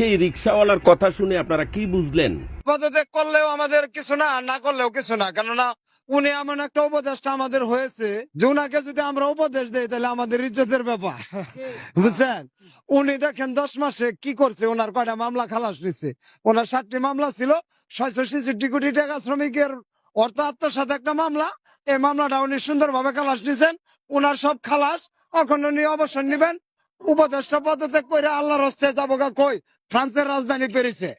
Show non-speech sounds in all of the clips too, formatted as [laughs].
সেই রিক্সাওয়ালার কথা শুনে আপনারা কি বুঝলেন? পদত্যাগ করলেও আমাদের কিছু না না করলেও কিছু না। কেননা উনি এমন একটা উপদেশটা আমাদের হয়েছে যে উনাকে যদি আমরা উপদেশ দেই, তাহলে আমাদের ইজ্জতের ব্যাপার। বুঝছেন? উনি দেখেন দশ মাসে কি করছে, ওনার কয়টা মামলা খালাস নিচ্ছে ওনার ষাটটি মামলা ছিল, ছয়শো ছেষট্টি কোটি টাকা শ্রমিকের অর্থ আত্মসাত একটা মামলা। এই মামলাটা উনি সুন্দরভাবে খালাস নিছেন ওনার সব খালাস এখন উনি অবসর নিবেন। উপদেষ্টা পদত্যাগ করে আল্লাহর হস্তে যাব গা কই? ফ্রান্সের রাজধানী পেরিছে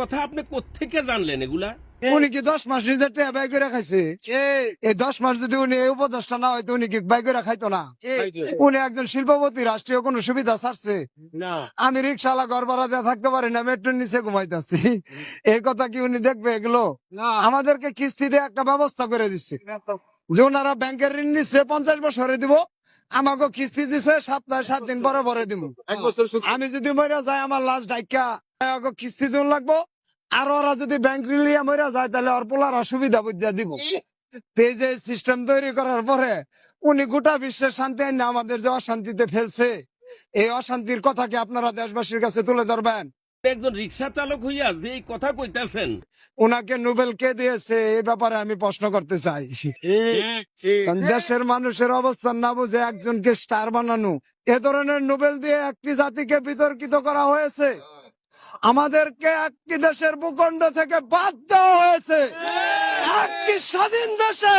কথা আপনি কোত্থেকে জানলেন এগুলা? উনি কি দশ মাস নিজের টেয়া ব্যয় করে খাইছে? এই দশ মাস যদি উনি এই উপদেশটা না হয়তো উনি কি ব্যয় করে খাইতো না? উনি একজন শিল্পপতি রাষ্ট্রীয় কোনো সুবিধা ছাড়ছে? আমি রিক্সাওয়ালা ঘর ভাড়া দিয়ে থাকতে পারি না মেট্রোর নিচে ঘুমাইতেছি। এই কথা কি উনি দেখবে এগুলো? আমাদেরকে কিস্তি দিয়ে একটা ব্যবস্থা করে দিচ্ছে যে ওনারা ব্যাংকের ঋণ নিচ্ছে পঞ্চাশ বছরে দিব আমাকে কিস্তি দিছে সপ্তাহে সাত দিন পরে পরে দিব আমি যদি মরে যাই আমার লাস্ট ডাইকা আমাকে কিস্তি দিন লাগবো। আর ওরা যদি ব্যাংক ঋণ লিয়া মরে যায় তাহলে ওর পোলার অসুবিধা বুঝিয়া দিব এই যে সিস্টেম তৈরি করার পরে উনি গোটা বিশ্বের শান্তি আইনে আমাদের যে অশান্তিতে ফেলছে এই অশান্তির কথা কি আপনারা দেশবাসীর কাছে তুলে ধরবেন? একজন রিক্সা চালক হইয়া যে কথা কইতাছেন। ওনাকে নোবেল কে দিয়েছে এই ব্যাপারে আমি প্রশ্ন করতে চাই। দেশের মানুষের অবস্থান না বুঝে একজনকে স্টার বানানো এ ধরনের নোবেল দিয়ে একটি জাতিকে বিতর্কিত করা হয়েছে। আমাদেরকে একটি দেশের ভূখণ্ড থেকে বাদ দেওয়া হয়েছে। একটি স্বাধীন দেশে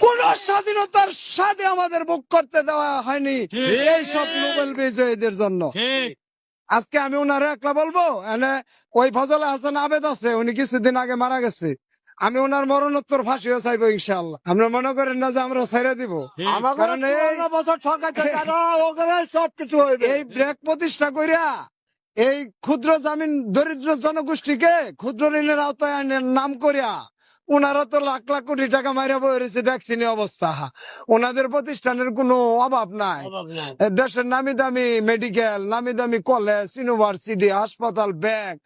কোন স্বাধীনতার সাথে আমাদের বুক করতে দেওয়া হয়নি। এই সব নোবেল বিজয়ীদের জন্য। আজকে আমি ওনারে একলা বলব? এনে ওই ফজল হাসান আবেদ আছে উনি কিছুদিন আগে মারা গেছে। আমি ওনার মরণোত্তর ফাঁসিও চাইব ইনশাল্লাহ আমরা মনে করেন না যে আমরা ছেড়ে দিব? কারণ [laughs] কিছু এই ব্রেক প্রতিষ্ঠা করিয়া এই ক্ষুদ্র জামিন দরিদ্র জনগোষ্ঠীকে ক্ষুদ্র ঋণের আওতায় নাম করিয়া ওনারা তো লাখ লাখ কোটি টাকা মাইরা বই রয়েছে অবস্থা। ওনাদের প্রতিষ্ঠানের কোনো অভাব নাই। দেশের নামি দামি মেডিকেল নামি দামি কলেজ ইউনিভার্সিটি হাসপাতাল ব্যাংক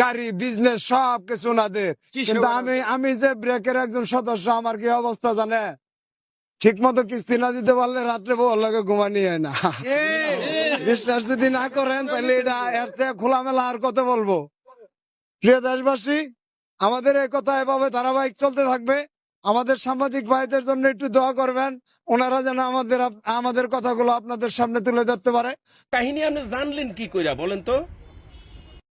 গাড়ি বিজনেস সব কিছু ওনাদের। কিন্তু আমি আমি যে ব্রেকের একজন সদস্য আমার কি অবস্থা জানে? ঠিক মতো কিস্তি না দিতে পারলে রাত্রে বউ লাগে ঘুমানি হয় না। বিশ্বাস যদি না করেন তাহলে এটা এর চেয়ে খোলামেলা আর কত বলব? প্রিয় দেশবাসী আমাদের এই কথা এভাবে ধারাবাহিক চলতে থাকবে। আমাদের সাংবাদিক ভাইদের জন্য একটু দোয়া করবেন। ওনারা যেন আমাদের আমাদের কথাগুলো আপনাদের সামনে তুলে ধরতে পারে। কাহিনী আপনি জানলেন কি কইরা বলেন তো?